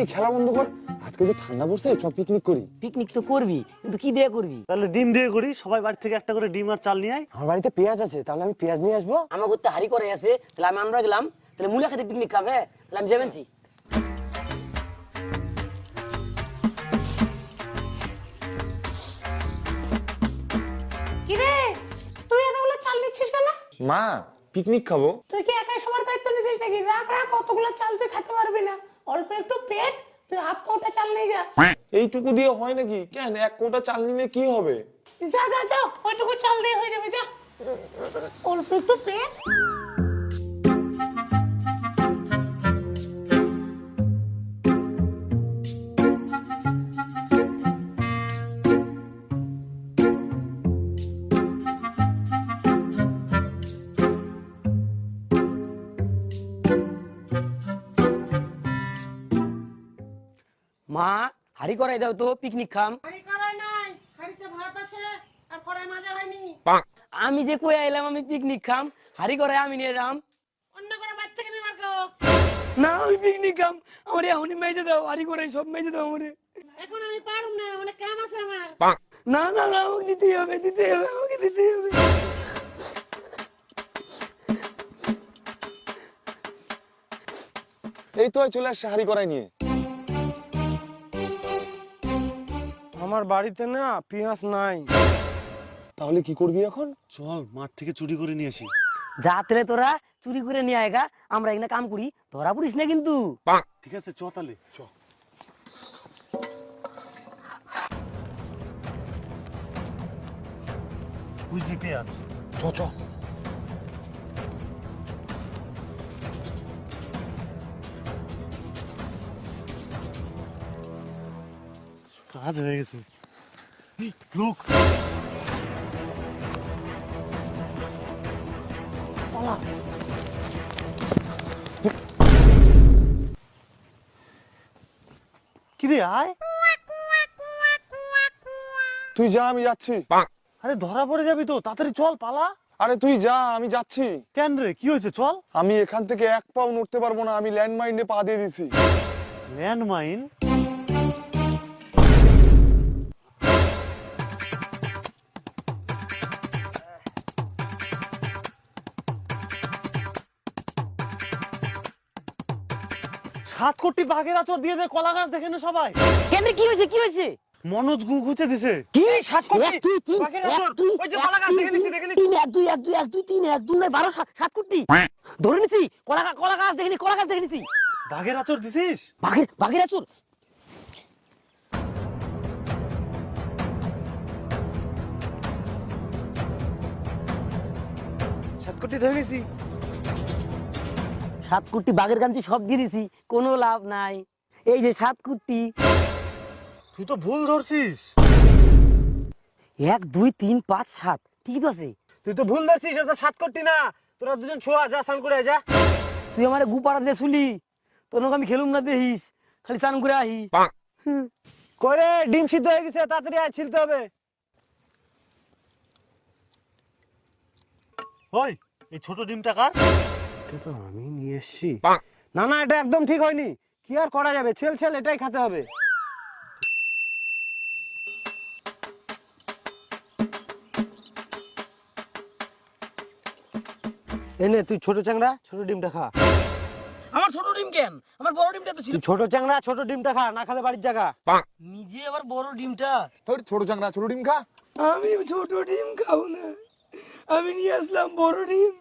এই খেলা বন্ধ কর। আজকে যে ঠান্ডা পড়ছে চ পিকনিক করি। পিকনিক তো করবি কিন্তু কি দিয়ে করবি? তাহলে ডিম দিয়ে করি সবাই বাড়ি থেকে একটা করে ডিম আর চাল নিয়ে আয়। আমার বাড়িতে পেঁয়াজ আছে তাহলে আমি পেঁয়াজ নিয়ে আসব। আমার করতে হাড়ি করে আছে তাহলে আমি আমরা গেলাম তাহলে মুলা খেতে পিকনিক খাবে তাহলে আমি যাবেন কিরে তুই এতগুলো চাল নিচ্ছিস কেন? মা পিকনিক খাব। তুই কি একাই সবার দায়িত্ব নিচ্ছিস নাকি? রাখ রাখ কতগুলো চাল তুই খেতে পারবি না। অল্প একটু পেট তুই হাফ কোটা চাল নিয়ে যা। এইটুকু দিয়ে হয় নাকি? কেন? এক কোটা চাল নিলে কি হবে? যা যা যা ওইটুকু চাল দিয়ে হয়ে যাবে যা। অল্প একটু পেট। মা হাড়ি করাই দাও তো পিকনিক খাম। হাড়ি করাই নাই হাড়িতে ভাত আছে আর কড়াই মাজা হয়নি। আমি যে কই আইলাম আমি পিকনিক খাম হাড়ি করাই আমি নিয়ে যাম। অন্য করে বাদ থেকে নিবার গো না আমি পিকনিক খাম আমার এখনই মেজে দাও হাড়ি করাই সব মেজে দাও আমারে। এখন আমি পারুম না অনেক কাম আছে আমার। না না না আমাকে দিতেই হবে দিতেই হবে আমাকে দিতেই হবে। এই তো চলে আসছে হাড়ি করাই নিয়ে। আমার বাড়িতে না পেঁয়াজ নাই। তাহলে কি করবি এখন? চল মাঠ থেকে চুরি করে নিয়ে আসি। যাত্রে তোরা চুরি করে নিয়ে আয়গা আমরা এখানে কাম করি। ধরা পড়িস না কিন্তু। ঠিক আছে চ তাহলে চ। যে পেঁয়াজ। চ চ। কাজ হয়ে গেছে লোক কিরে আয়। তুই যা আমি যাচ্ছি। আরে ধরা পড়ে যাবি তো তাড়াতাড়ি চল পালা। আরে তুই যা আমি যাচ্ছি। কেন রে কি হয়েছে চল। আমি এখান থেকে এক পাও নড়তে পারব না আমি ল্যান্ডমাইন্ডে পা দিয়ে দিছি। ল্যান্ডমাইন? সাত কোটি বাঘের আচর দিয়ে দে কলা গাছ দেখে নে সবাই? কেন কি হয়েছে? কি হয়েছে? মনোজ গু খুঁজে দিছে। কি? সাত কোটি দুই, তিন, বাঘের আচর। ওই যে কলা গাছ দেখে নিছি, তিন, দেখে নিছি। তিন এক দুই এক দুই এক দুই তিন এক দুই নয় বারো সাত কোটি ধরে নিছি কলা কলা গাছ দেখে নি কলা গাছ দেখে নিছি। বাঘের আচর দিছিস? বাঘের বাঘের আচুর। সাত কোটি ধরে নিছি। সাত কোটি বাঘের গামছি সব দিয়ে দিছি কোনো লাভ নাই। এই যে সাত কোটি তুই তো ভুল ধরছিস। এক দুই তিন পাঁচ সাত ঠিকই তো আছে। তুই তো ভুল ধরছিস এটা সাত কোটি না। তোরা দুজন ছোয়া যা স্নান করে যা। তুই আমার গুপাড়া দিয়ে শুলি তোর আমি খেলুম না দেখিস খালি চান করে আহি। করে ডিম সিদ্ধ হয়ে গেছে তাড়াতাড়ি আয় ছিলতে হবে। ওই এই ছোট ডিমটা কার? এটা তো আমি নিয়ে এসছি। না না এটা একদম ঠিক হয়নি। কি আর করা যাবে? ছেল ছেল এটাই খেতে হবে। এনে তুই ছোট চ্যাংড়া ছোট ডিমটা খা। আমার ছোট ডিম কেন? আমার বড় ডিমটা তো ছিল। ছোট চ্যাংড়া ছোট ডিমটা খা না খালে বাড়ির জায়গা। নিজে আবার বড় ডিমটা। তোর ছোট চাংরা ছোট ডিম খা। আমি ছোট ডিম খাব না। আমি নিয়ে আসলাম বড় ডিম।